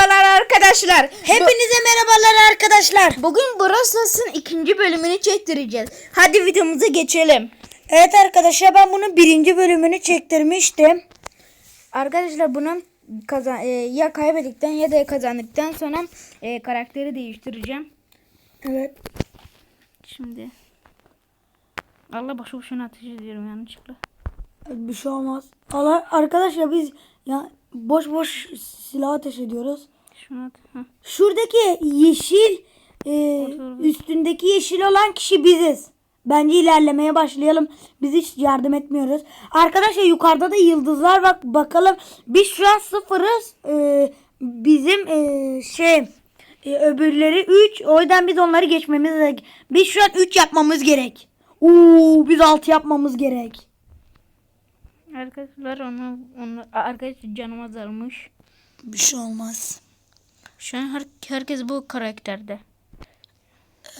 merhabalar arkadaşlar. Hepinize merhabalar arkadaşlar. Bugün Brostas'ın ikinci bölümünü çektireceğiz. Hadi videomuza geçelim. Evet arkadaşlar ben bunun birinci bölümünü çektirmiştim. Arkadaşlar bunun kazan e, ya kaybettikten ya da kazandıktan sonra e, karakteri değiştireceğim. Evet. Şimdi Allah başı boşuna ateş ediyorum yanlışlıkla. Bir şey olmaz. Allah, arkadaşlar biz ya boş boş silah ateş ediyoruz. Heh. Şuradaki yeşil e, üstündeki yeşil olan kişi biziz. Bence ilerlemeye başlayalım. Biz hiç yardım etmiyoruz. Arkadaşlar yukarıda da yıldızlar bak bakalım. Biz şu an sıfırız. E, bizim e, şey e, öbürleri 3. O yüzden biz onları geçmemiz gerek. Biz şu an 3 yapmamız gerek. Oo, biz 6 yapmamız gerek. Arkadaşlar onu, onu arkadaşlar canım azalmış. Bir şey olmaz. Şu an her, herkes bu karakterde.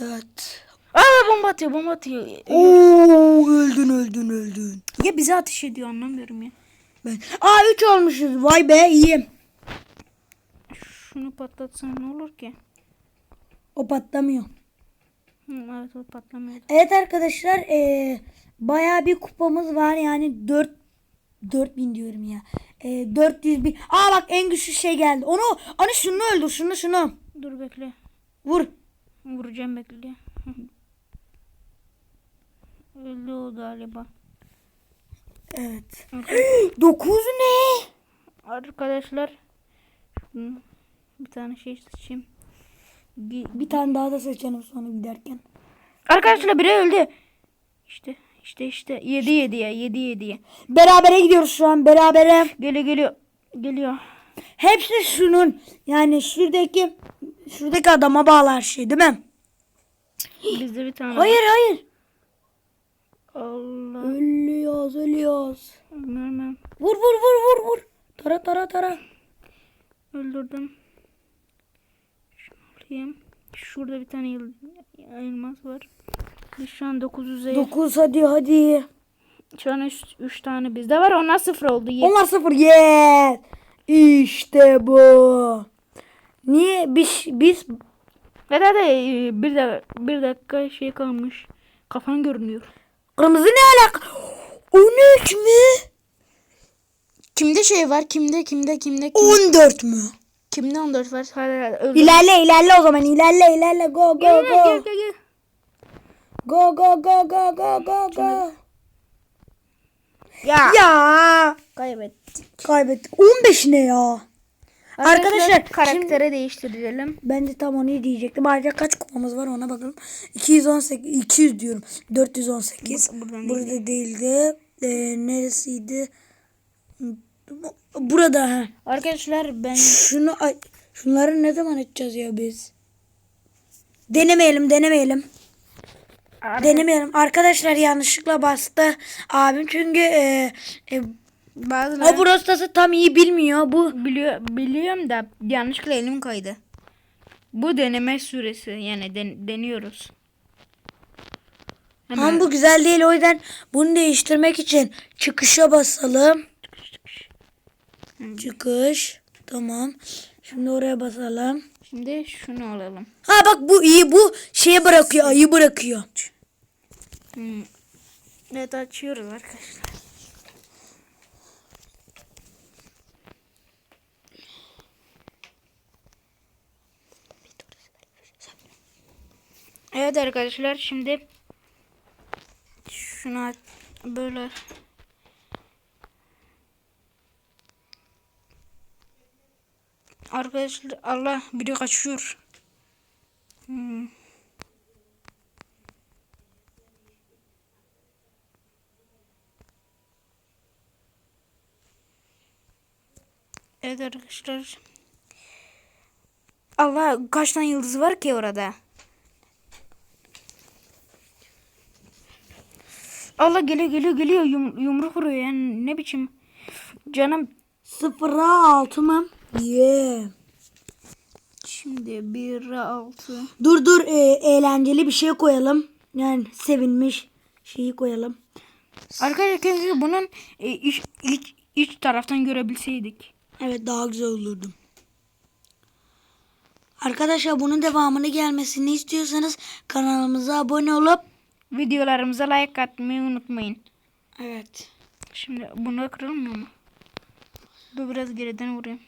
Evet. Aa bomba atıyor bomba atıyor. Oo, öldün öldün öldün. Ya bize ateş ediyor anlamıyorum ya. Ben. Aa 3 olmuşuz. Vay be iyi. Şunu patlatsan ne olur ki? O patlamıyor. Hı, evet o patlamıyor. Evet arkadaşlar eee bayağı bir kupamız var yani 4 4000 diyorum ya. Eee 400 bin. Aa bak en güçlü şey geldi. Onu onu şunu öldür şunu şunu. Dur bekle. Vur. Vuracağım bekle. Öldü o galiba. Evet. 9 ne? Arkadaşlar bir tane şey seçeyim. Bir tane daha da seçelim sonra giderken. Arkadaşlar biri öldü. İşte işte işte 7 7 ya 7 7. Berabere gidiyoruz şu an berabere. Geliyor geliyor. Geliyor. Hepsi şunun yani şuradaki şuradaki adama bağlı her şey değil mi? Bizde bir tane. Hayır hayır. Allah. Ölüyoruz ölüyoruz. Ölmem. Vur vur vur vur vur. Tara tara tara. Öldürdüm. Şunu alayım. Şurada bir tane elmas var. Şu an 900'e. 9 hadi hadi. Şu an 3 tane bizde var. Onlar sıfır oldu. Ye- Onlar sıfır. Yes. İşte bu. Niye biz biz Ve de, de bir, de, bir dakika şey kalmış. Kafan görünüyor. kırmızı ne alaka? 13 mü? Kimde şey var? Kimde kimde kimde kim, 14 mü? kimde 14 var? Hadi öldü. İlerle ilerle o zaman ilerle ilerle go go Gel, gel, go. gel, gel. Go go go go go go go. Ya. Ya Kaybettik. kaybettik. 15 ne ya? Arkadaşlar, karaktere değiştirelim. Ben de tam onu diyecektim. Ayrıca kaç kupamız var ona bakalım. 218 200 diyorum. 418. Bu- buradan Burada değildi. Ee, neresiydi? Burada ha. Arkadaşlar ben Şunu şunları ne zaman açacağız ya biz? Denemeyelim, denemeyelim. Denemeyelim. Arkadaşlar yanlışlıkla bastı abim çünkü e, e, bazıları o prostası tam iyi bilmiyor. Bu biliyor, biliyorum da yanlışlıkla elim kaydı. Bu deneme süresi yani den- deniyoruz. Hemen. Ama bu güzel değil o yüzden bunu değiştirmek için çıkışa basalım. Çıkış. Tamam. Şimdi oraya basalım. Şimdi şunu alalım. Ha bak bu iyi bu şeye bırakıyor ayı bırakıyor. Hmm. Evet açıyoruz arkadaşlar. Evet arkadaşlar şimdi şunu aç- böyle Arkadaşlar Allah video kaçıyor. Hmm. Evet arkadaşlar. Allah kaç tane yıldız var ki orada? Allah geliyor geliyor geliyor Yum, yumruk vuruyor yani ne biçim canım Sıfıra altı mı? Yeah. şimdi 1 6 Dur dur e, eğlenceli bir şey koyalım. Yani sevinmiş şeyi koyalım. Arkadaşlar keşke bunun e, iç, iç, iç taraftan görebilseydik. Evet daha güzel olurdu. Arkadaşlar bunun devamını gelmesini istiyorsanız kanalımıza abone olup Videolarımıza like atmayı unutmayın. Evet. Şimdi bunu kırılmıyor mu? Dur biraz geriden vurayım.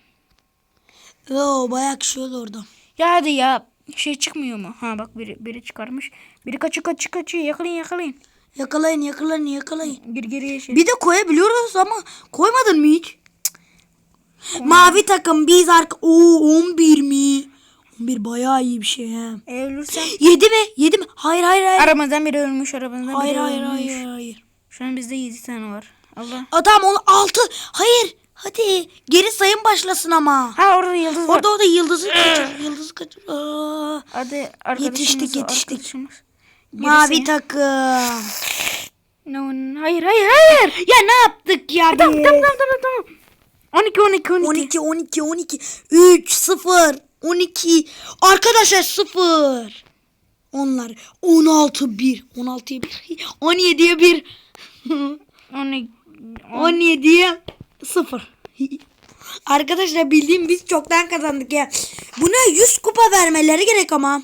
Oo bayağı kişi oldu orada. Ya hadi ya. Şey çıkmıyor mu? Ha bak biri, biri çıkarmış. Biri kaçıyor kaçıyor kaçıyor. Yakalayın yakalayın. Yakalayın yakalayın yakalayın. Gir geriye şey. Bir de koyabiliyoruz ama koymadın mı hiç? Mavi takım biz arka... Oo 11 mi? 11 bayağı iyi bir şey he. E, ölürsen. 7 mi? 7 mi? Hayır hayır hayır. Aramızdan biri ölmüş aramızdan Hayır biri hayır ölmüş. hayır hayır. Şu an bizde 7 tane var. Allah. Adam onu 6. Hayır. Hadi geri sayım başlasın ama. Ha orada yıldız var. Orada o da yıldızı kaçır. Yıldızı kaçır. Aa, Hadi Yetiştik, yetiştik. mavi Gerisi- takım. No, hayır hayır hayır. Ya ne yaptık ya Tamam tamam tamam tamam. tamam. 12 12 12. 12 12 12 3 0 12 arkadaşlar 0 onlar 16 1 16'ya 1 17'ye 1 12. 17'ye 0 Arkadaşlar bildiğim biz çoktan kazandık ya. Buna 100 kupa vermeleri gerek ama.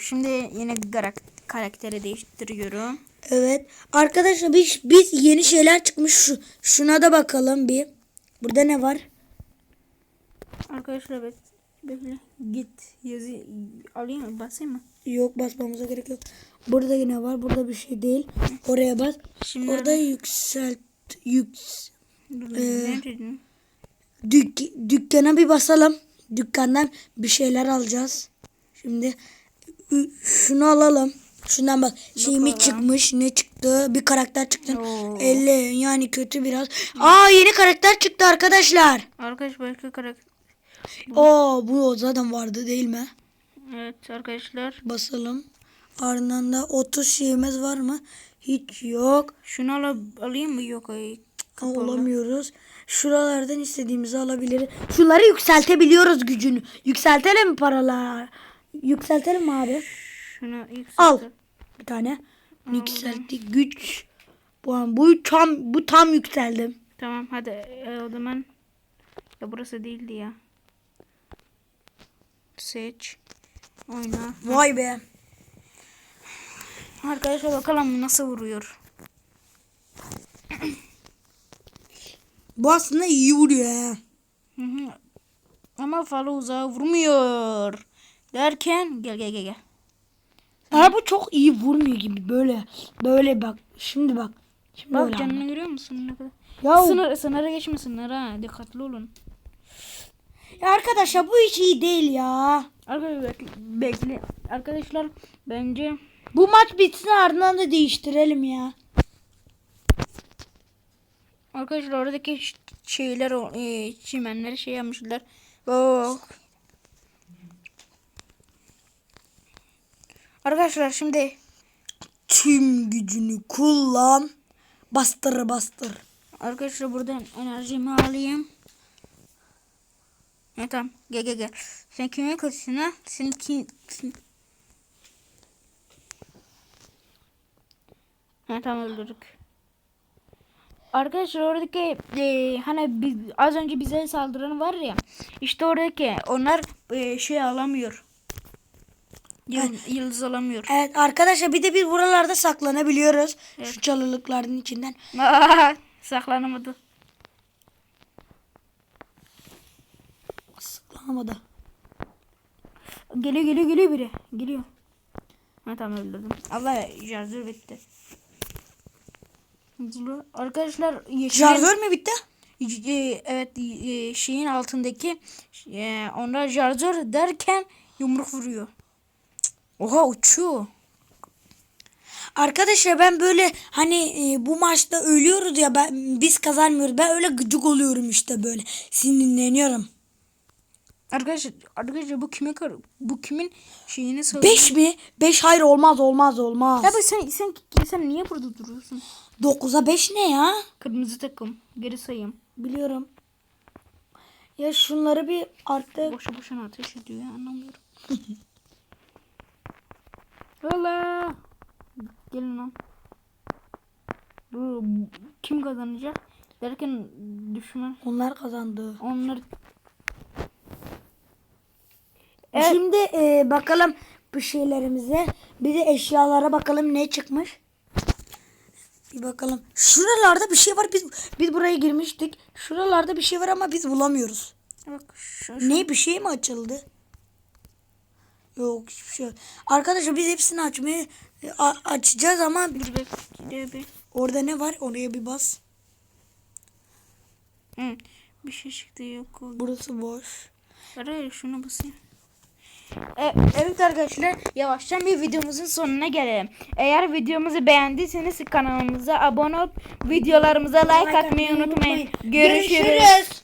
Şimdi yine karak- karakteri değiştiriyorum. Evet. Arkadaşlar biz, biz yeni şeyler çıkmış. Şu, şuna da bakalım bir. Burada ne var? Arkadaşlar bek bekle. Git yazı alayım mı? Basayım mı? Yok basmamıza gerek yok. Burada yine var. Burada bir şey değil. Oraya bas. Şimdi Orada yükselt yüks Dur, Ee, neredeydin? dük, dükkana bir basalım. Dükkandan bir şeyler alacağız. Şimdi şunu alalım. Şundan bak. Şeyimi çıkmış. Ne çıktı? Bir karakter çıktı. Oo. 50 yani kötü biraz. Aa yeni karakter çıktı arkadaşlar. Arkadaş başka karakter. Oo bu zaten vardı değil mi? Evet arkadaşlar. Basalım. Ardından da 30 şeyimiz var mı? Hiç yok. Şunu al alayım mı? Yok ay. Aa, Olamıyoruz. Şuralardan istediğimizi alabiliriz. Şunları yükseltebiliyoruz gücünü. Yükseltelim mi paralar? Yükseltelim mi abi? Şunu yükselt. Al. Bir tane. Yükselttik. Güç. Bu, an- bu tam bu tam yükseldim. Tamam hadi e, o zaman. Ya burası değildi ya. Seç. Oyna. Vay be. Arkadaşlar bakalım nasıl vuruyor. Bu aslında iyi vuruyor. Hı hı. Ama fazla uzağa vurmuyor. Derken gel gel gel gel. Ama bu çok iyi vurmuyor gibi böyle. Böyle bak. Şimdi bak. Şimdi Bak canını görüyor musun ne kadar? Ya, Sınır, sınıra geçmesinler ha. Dikkatli olun. ya arkadaşlar bu hiç iyi değil ya. Arkadaşlar bekle, bekle. Arkadaşlar bence Bu maç bitsin ardından da değiştirelim ya. arkadaşlar oradaki şeyler e, çimenleri şey yapmışlar. Bak. Arkadaşlar şimdi Tüm gücünü kullan. Bastır bastır. arkadaşlar buradan enerjimi alayım. Evet tamam. Gel gel gel. Sen kimin ha? Sen kim? kim- Ha tamam öldürdük. Arkadaşlar oradaki e, hani biz, az önce bize saldıran var ya işte oradaki onlar e, şey alamıyor. Yıl- yıldız alamıyor. Evet arkadaşlar bir de biz buralarda saklanabiliyoruz. Şu çalılıkların içinden. Saklanamadı. Saklanamadı. Geliyor geliyor geliyor biri. Geliyor. Ha tamam öldürdüm. Allah şarjör bitti. Arkadaşlar yeşil Şarjör mü bitti? evet şeyin altındaki e, onlar şarjör derken yumruk vuruyor. Oha uçuyor. Arkadaşlar ben böyle hani e, bu maçta ölüyoruz ya ben biz kazanmıyoruz. Ben öyle gıcık oluyorum işte böyle. Sinirleniyorum. Arkadaşlar arkadaşlar bu kime kar bu kimin şeyini sor. 5 mi? 5 hayır olmaz olmaz olmaz. Ya bak sen sen sen niye burada duruyorsun? 9'a 5 ne ya? Kırmızı takım. Geri sayayım. Biliyorum. Ya şunları bir artık Boşu boşuna ateş ediyor ya anlamıyorum. Valla. Gelin lan. Bu kim kazanacak? Derken düşman onlar kazandı. onlar Şimdi e, bakalım bu şeylerimize. Bir de eşyalara bakalım ne çıkmış. Bir bakalım. Şuralarda bir şey var. Biz biz buraya girmiştik. Şuralarda bir şey var ama biz bulamıyoruz. Bak şu, Ne bir şey mi açıldı? Yok hiçbir şey yok. Arkadaşlar biz hepsini açmayı e, a- açacağız ama Dur bir, dur bir. orada ne var? Oraya bir bas. Hı, bir şey çıktı yok oldu. Burası boş. Araya şuna basayım. E, evet arkadaşlar yavaştan bir videomuzun sonuna gelelim. Eğer videomuzu beğendiyseniz kanalımıza abone olup videolarımıza like atmayı unutmayın. Görüşürüz. Görüşürüz.